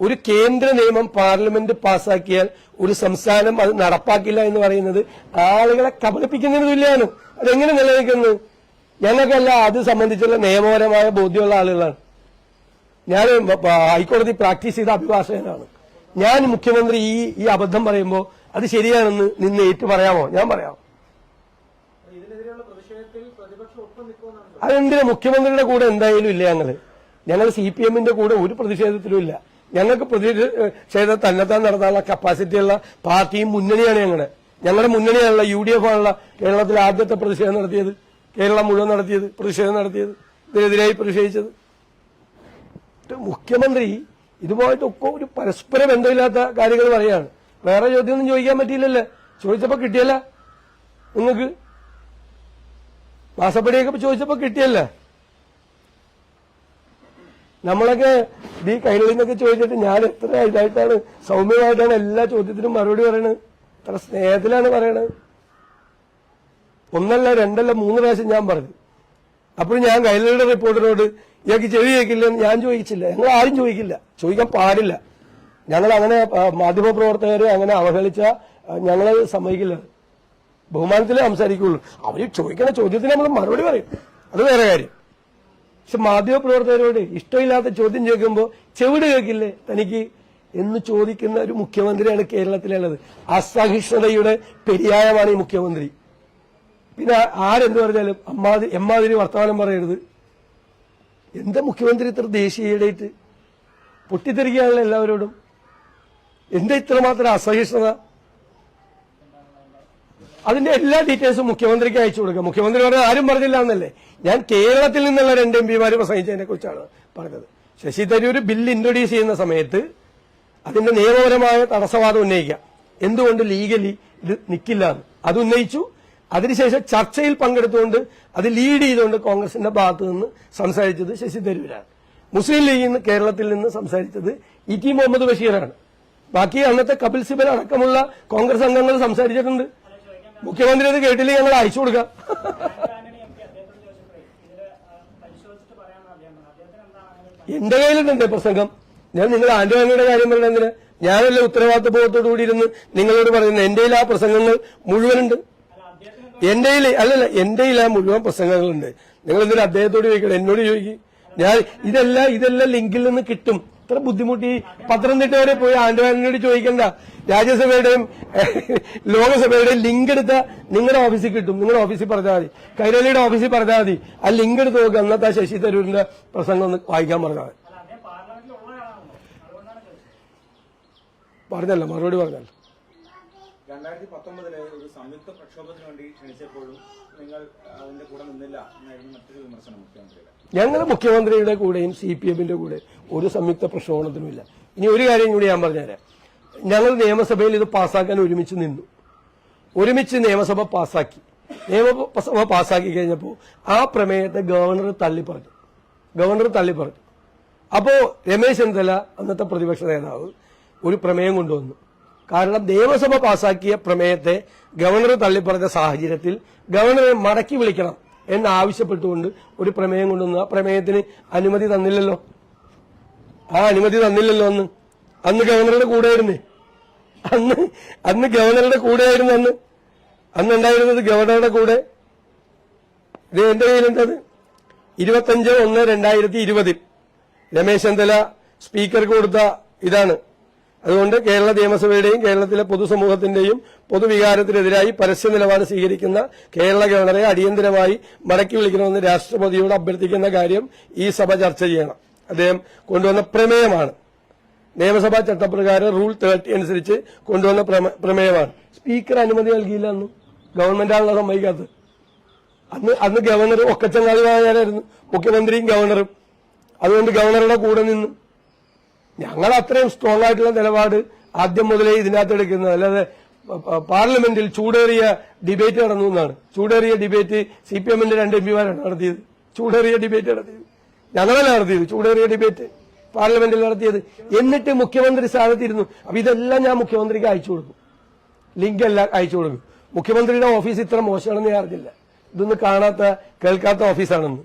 ഒരു കേന്ദ്ര നിയമം പാർലമെന്റ് പാസാക്കിയാൽ ഒരു സംസ്ഥാനം അത് നടപ്പാക്കില്ല എന്ന് പറയുന്നത് ആളുകളെ കബളിപ്പിക്കുന്നതിന് തുല്യമാണ് അതെങ്ങനെ നിലനിൽക്കുന്നു? ഞങ്ങൾക്കല്ല അത് സംബന്ധിച്ചുള്ള നിയമപരമായ ബോധ്യമുള്ള ആളുകളാണ്. ഞാൻ ഹൈക്കോടതി പ്രാക്ടീസ് ചെയ്ത അഭിഭാഷകനാണ്. ഞാൻ മുഖ്യമന്ത്രി ഈ ഈ അബദ്ധം പറയുമ്പോൾ അത് ശരിയാണെന്ന് നിന്ന് ഏറ്റു പറയാമോ ഞാൻ പറയാം. അതെന്തിനാ? മുഖ്യമന്ത്രിയുടെ കൂടെ എന്തായാലും ഇല്ല ഞങ്ങൾ. ഞങ്ങൾ സി പി എമ്മിന്റെ കൂടെ ഒരു പ്രതിഷേധത്തിലും ഇല്ല. ഞങ്ങൾക്ക് പ്രതിഷേധം തന്നെത്താൻ നടത്താനുള്ള കപ്പാസിറ്റിയുള്ള പാർട്ടിയും മുന്നണിയാണ് ഞങ്ങളുടെ ഞങ്ങളുടെ മുന്നണിയാണല്ലോ യു ഡി എഫ് ആണല്ലോ കേരളത്തിൽ ആദ്യത്തെ പ്രതിഷേധം നടത്തിയത്. കേരളം മുഴുവൻ നടത്തിയത് പ്രതിഷേധം നടത്തിയത് ഇതിനെതിരായി പ്രതിഷേധിച്ചത്. മുഖ്യമന്ത്രി ഇതുമായിട്ടൊക്കെ ഒരു പരസ്പര ബന്ധമില്ലാത്ത കാര്യങ്ങൾ പറയാണ് വേറെ ചോദ്യമൊന്നും ചോദിക്കാൻ പറ്റിയില്ലല്ലേ. ചോദിച്ചപ്പോ കിട്ടിയല്ല. നിങ്ങൾക്ക് മാസപ്പടിയൊക്കെ ചോദിച്ചപ്പോ കിട്ടിയല്ലേ. നമ്മളൊക്കെ ഈ കയ്യിൽ നിന്നൊക്കെ ചോദിച്ചിട്ട് ഞാൻ എത്ര ഇതായിട്ടാണ് സൗമ്യമായിട്ടാണ് എല്ലാ ചോദ്യത്തിനും മറുപടി പറയണത് എത്ര സ്നേഹത്തിലാണ് പറയണത് ഒന്നല്ല രണ്ടല്ല മൂന്ന് പ്രാവശ്യം ഞാൻ പറഞ്ഞു. അപ്പോൾ ഞാൻ കൈരളിയുടെ റിപ്പോർട്ടിനോട് ഇയാൾക്ക് ചെവി കേൾക്കില്ലെന്ന് ഞാൻ ചോദിച്ചില്ല. ഞങ്ങൾ ആരും ചോദിക്കില്ല. ചോദിക്കാൻ പാടില്ല. ഞങ്ങൾ അങ്ങനെ മാധ്യമപ്രവർത്തകരെ അങ്ങനെ അവഹേളിച്ച ഞങ്ങളെ സമ്മതിക്കില്ല. ബഹുമാനത്തിലേ സംസാരിക്കുള്ളൂ. അവർ ചോദിക്കുന്ന ചോദ്യത്തിന് നമ്മൾ മറുപടി പറയും. അത് വേറെ കാര്യം. പക്ഷെ മാധ്യമപ്രവർത്തകരോട് ഇഷ്ടമില്ലാത്ത ചോദ്യം ചോദിക്കുമ്പോൾ ചെവിട് കേൾക്കില്ലേ? തനിക്ക് എന്ന് ചോദിക്കുന്ന ഒരു മുഖ്യമന്ത്രിയാണ് കേരളത്തിലുള്ളത്. അസഹിഷ്ണുതയുടെ പെരിയായമാണ് ഈ മുഖ്യമന്ത്രി. പിന്നെ ആരെന്ത് പറഞ്ഞാലും അമ്മാതിരി എമ്മാതിരി വർത്തമാനം പറയരുത്. എന്താ മുഖ്യമന്ത്രി ഇത്ര ദേശീയതയായിട്ട് പൊട്ടിത്തെറിക്കാനുള്ള എല്ലാവരോടും. എന്താ ഇത്രമാത്രം അസഹിഷ്ണുത? അതിന്റെ എല്ലാ ഡീറ്റെയിൽസും മുഖ്യമന്ത്രിക്ക് അയച്ചു കൊടുക്കുക മുഖ്യമന്ത്രി പറഞ്ഞത് ആരും പറഞ്ഞില്ല എന്നല്ലേ? ഞാൻ കേരളത്തിൽ നിന്നുള്ള രണ്ട് എം പിമാർ പ്രസംഗിച്ചതിനെ കുറിച്ചാണ് പറഞ്ഞത്. ശശി തരൂർ ബില്ല് ഇൻട്രൊഡ്യൂസ് ചെയ്യുന്ന സമയത്ത് അതിന്റെ നിയമപരമായ തടസ്സവാദം ഉന്നയിക്കുക എന്തുകൊണ്ട് ലീഗലി ഇത് നിൽക്കില്ല എന്ന്. അത് ഉന്നയിച്ചു. അതിനുശേഷം ചർച്ചയിൽ പങ്കെടുത്തുകൊണ്ട് അത് ലീഡ് ചെയ്തുകൊണ്ട് കോൺഗ്രസിന്റെ ഭാഗത്ത് നിന്ന് സംസാരിച്ചത് ശശി തരൂരാണ്. മുസ്ലിം ലീഗിൽ നിന്ന് കേരളത്തിൽ നിന്ന് സംസാരിച്ചത് ഇ ടി മുഹമ്മദ് ബഷീറാണ്. ബാക്കി അന്നത്തെ കപിൽ സിബൽ അടക്കമുള്ള കോൺഗ്രസ് അംഗങ്ങൾ സംസാരിച്ചിട്ടുണ്ട്. മുഖ്യമന്ത്രി അത് കേട്ടില്ല? ഞങ്ങൾ അയച്ചു കൊടുക്കാം. എന്റെ കയ്യിലുണ്ട് പ്രസംഗം. ഞാൻ നിങ്ങൾ ആന്റോണിയുടെ കാര്യം എന്തിനാ? ഞാനല്ല ഉത്തരവാദിത്തബോധത്തോടു കൂടി ഇരുന്ന് നിങ്ങളോട് പറയുന്നത്? എന്റെ ആ പ്രസംഗങ്ങൾ മുഴുവനുണ്ട്. എന്റെ അല്ലല്ല എന്റെ ആ മുഴുവൻ പ്രസംഗങ്ങളുണ്ട്. നിങ്ങൾ എന്തിനാ അദ്ദേഹത്തോട് ചോദിക്കണം? എന്നോട് ചോദിക്കും. ഞാൻ ഇതെല്ലാം ഇതെല്ലാം ലിങ്കിൽ നിന്ന് കിട്ടും. ഇത്ര ബുദ്ധിമുട്ടി പത്തനംതിട്ട വരെ പോയി ആന്റോണിയോട് ചോദിക്കണ്ട. രാജ്യസഭയുടെയും ലോകസഭയുടെയും ലിങ്ക് എടുത്ത നിങ്ങളുടെ ഓഫീസിൽ കിട്ടും. നിങ്ങളുടെ ഓഫീസിൽ പറഞ്ഞാൽ മതി. കൈരളിയുടെ ഓഫീസിൽ പറഞ്ഞാൽ മതി. ആ ലിങ്ക് എടുത്ത് നോക്കുക അന്നത്തെ ശശി തരൂരിന്റെ പ്രസംഗം ഒന്ന് വായിക്കാൻ പറഞ്ഞാൽ ചോദിച്ചത് പറഞ്ഞല്ലോ മറുപടി പറഞ്ഞല്ലോ. രണ്ടായിരത്തി പത്തൊമ്പതിലെ ഒരു സംയുക്ത പ്രക്ഷോഭത്തിന് വേണ്ടി ക്ഷണിച്ചപ്പോഴും നിങ്ങൾ അതിന്റെ കൂടെ നിന്നില്ല എന്നായിരുന്നു മറ്റൊരു വിമർശനം മുഖ്യമന്ത്രിയുടെ. ഞങ്ങൾ മുഖ്യമന്ത്രിയുടെ കൂടെയും സി പി എമ്മിന്റെ കൂടെ ഒരു സംയുക്ത പ്രക്ഷോഭത്തിനുമില്ല ഇനി ഒരു കാര്യം കൂടി ഞാൻ പറഞ്ഞുതരാം. ഞങ്ങൾ നിയമസഭയിൽ ഇത് പാസ്സാക്കാൻ ഒരുമിച്ച് നിന്നു. ഒരുമിച്ച് നിയമസഭ പാസ്സാക്കി. നിയമസഭ പാസ്സാക്കി കഴിഞ്ഞപ്പോൾ ആ പ്രമേയത്തെ ഗവർണർ തള്ളിപ്പറഞ്ഞു ഗവർണർ തള്ളിപ്പറഞ്ഞു അപ്പോ രമേശ് ചെന്നിത്തല അന്നത്തെ പ്രതിപക്ഷ നേതാവ് ഒരു പ്രമേയം കൊണ്ടുവന്നു. കാരണം നിയമസഭ പാസാക്കിയ പ്രമേയത്തെ ഗവർണർ തള്ളിപ്പറഞ്ഞ സാഹചര്യത്തിൽ ഗവർണറെ മടക്കി വിളിക്കണം എന്നാവശ്യപ്പെട്ടുകൊണ്ട് ഒരു പ്രമേയം കൊണ്ടുവന്നു. ആ പ്രമേയത്തിന് അനുമതി തന്നില്ലല്ലോ. ആ അനുമതി തന്നില്ലല്ലോ അന്ന്. അന്ന് ഗവർണറുടെ കൂടെയായിരുന്നേ. അന്ന് അന്ന് ഗവർണറുടെ കൂടെയായിരുന്നു അന്ന്. അന്ന് ഉണ്ടായിരുന്നത് ഗവർണറുടെ കൂടെ. ഇത് എന്റെ കയ്യിലുണ്ടത് ഇരുപത്തഞ്ച് ഒന്ന് രണ്ടായിരത്തി ഇരുപതിൽ രമേശ് ചെന്തല സ്പീക്കർക്ക് കൊടുത്ത ഇതാണ്. അതുകൊണ്ട് കേരള നിയമസഭയുടെയും കേരളത്തിലെ പൊതുസമൂഹത്തിന്റെയും പൊതുവികാരത്തിനെതിരായി പരസ്യ നിലപാട് സ്വീകരിക്കുന്ന കേരള ഗവർണറെ അടിയന്തരമായി മടക്കി വിളിക്കണമെന്ന് രാഷ്ട്രപതിയോട് അഭ്യർത്ഥിക്കുന്ന കാര്യം ഈ സഭ ചർച്ച ചെയ്യണം. അദ്ദേഹം കൊണ്ടുവന്ന പ്രമേയമാണ്. നിയമസഭാ ചട്ടപ്രകാരം റൂൾ തേർട്ടി അനുസരിച്ച് കൊണ്ടുവന്ന പ്രമേയമാണ്. സ്പീക്കർ അനുമതി നൽകിയില്ല അന്ന്. ഗവൺമെന്റാണല്ലോ സമ്മതിക്കാത്തത്. അന്ന് അന്ന് ഗവർണർ ഒക്കച്ചങ്ങാതിമാരായിരുന്നു മുഖ്യമന്ത്രിയും ഗവർണറും. അതുകൊണ്ട് ഗവർണറുടെ കൂടെ നിന്നു. ഞങ്ങൾ അത്രയും സ്ട്രോങ് ആയിട്ടുള്ള നിലപാട് ആദ്യം മുതലേ ഇതിനകത്ത് എടുക്കുന്നത്. അല്ലാതെ പാർലമെന്റിൽ ചൂടേറിയ ഡിബേറ്റ് നടന്നു എന്നാണ്. ചൂടേറിയ ഡിബേറ്റ് സി പി എമ്മിന്റെ രണ്ട് എം പിമാരാണ് നടത്തിയത്. ചൂടേറിയ ഡിബേറ്റ് നടത്തിയത്. ഞങ്ങളല്ല നടത്തിയത് ചൂടേറിയ ഡിബേറ്റ് പാർലമെന്റിൽ നടത്തിയത്. എന്നിട്ട് മുഖ്യമന്ത്രി സ്ഥാനത്തിരുന്നു. അപ്പൊ ഇതെല്ലാം ഞാൻ മുഖ്യമന്ത്രിക്ക് അയച്ചു കൊടുക്കും. ലിങ്ക് എല്ലാം അയച്ചു കൊടുക്കും. മുഖ്യമന്ത്രിയുടെ ഓഫീസ് ഇത്ര മോശമാണെന്ന് ഞാൻ അറിഞ്ഞില്ല. ഇതൊന്നും കാണാത്ത കേൾക്കാത്ത ഓഫീസാണെന്ന്